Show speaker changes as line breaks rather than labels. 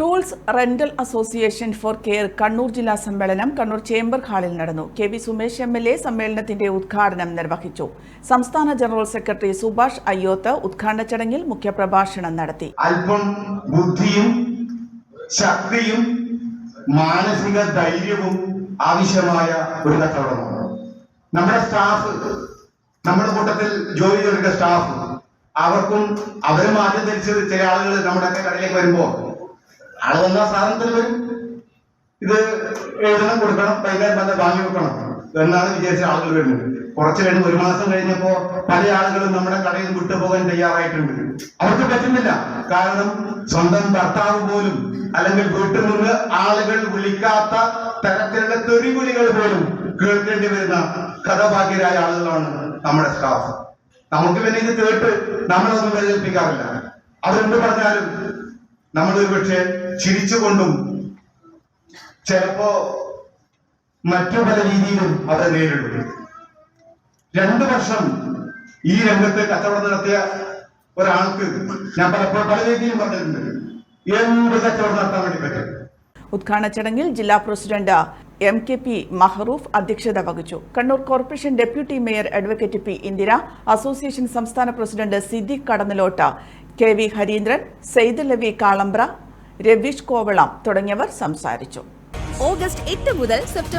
Tools rental association for care Kannur ജില്ലാ സമ്മേളനം Kannur chamber ഹാളിൽ നടന്നു. K V Sumesh M L A സമ്മേളനത്തിന്റെ ഉദ്ഘാടനം നിർവഹിച്ചു. സംസ്ഥാന ജനറൽ സെക്രട്ടറി സുഭാഷ് അയ്യോത്ത് ഉദ്ഘാടന ചടങ്ങിൽ മുഖ്യപ്രഭാഷണം നടത്തി.
അല്പം ബുദ്ധിയും ശക്തിയും മാനസിക ധൈര്യവും ആവശ്യമായ ഒരു കച്ചവടമാണ്. നമ്മുടെ സ്റ്റാഫ് നമ്മുടെ കൂട്ടത്തിൽ ജോലി സ്റ്റാഫ് അവർക്കും അവരും ആദ്യം ധരിച്ചത് ചില ആളുകൾ നമ്മുടെ കടയിലേക്ക് വരുമ്പോ ആൾ വന്ന സാധനത്തിന് വരും? ഇത് എഴുതണം കൊടുക്കണം വൈകുന്നേരം വന്ന് വാങ്ങി വെക്കണം. എന്നാണ് വിചാരിച്ച ആളുകൾ വരുന്നത്. കുറച്ച് കഴിഞ്ഞ് ഒരു മാസം കഴിഞ്ഞപ്പോ പല ആളുകളും നമ്മുടെ കടയിൽ വിട്ടുപോകാൻ തയ്യാറായിട്ടുണ്ട്. അവർക്ക് പറ്റുന്നില്ല. കാരണം സ്വന്തം ഭർത്താവ് പോലും അല്ലെങ്കിൽ വീട്ടിൽ നിന്ന് ആളുകൾ വിളിക്കാത്ത തരത്തിലുള്ള തെറിവിളികൾ പോലും കേൾക്കേണ്ടി വരുന്ന കഥഭാഗ്യരായ ആളുകളാണ് നമ്മുടെ സ്റ്റാഫ് നമുക്ക് പിന്നെ ഇത് കേട്ട് നമ്മളൊന്നും പ്രചരിപ്പിക്കാറില്ല അതെന്ത് പറഞ്ഞാലും നമ്മൾ ഒരു പക്ഷേ ചിരിച്ചുകൊണ്ടും ചിലപ്പോ മറ്റു പല രീതിയിലും അവരെ നേരിടും. രണ്ടു വർഷം ഈ രംഗത്ത് കച്ചവടം നടത്തിയ ഒരാൾക്ക് ഞാൻ പലപ്പോഴും പല രീതിയിലും പറഞ്ഞിട്ടുണ്ട്. എന്ത് കച്ചവടം നടത്താൻ വേണ്ടി പറ്റും?
ഉദ്ഘാടന ചടങ്ങിൽ ജില്ലാ president M K P Mahroof അധ്യക്ഷത വഹിച്ചു. Kannur corporation deputy mayor advocate P Indira association സംസ്ഥാന president Siddique Kadannalot K V Harindran Syed Lavi Kalambra Ravish Kovalam തുടങ്ങിയവർ സംസാരിച്ചു.
ഓഗസ്റ്റ് എട്ട് മുതൽ സെപ്റ്റംബർ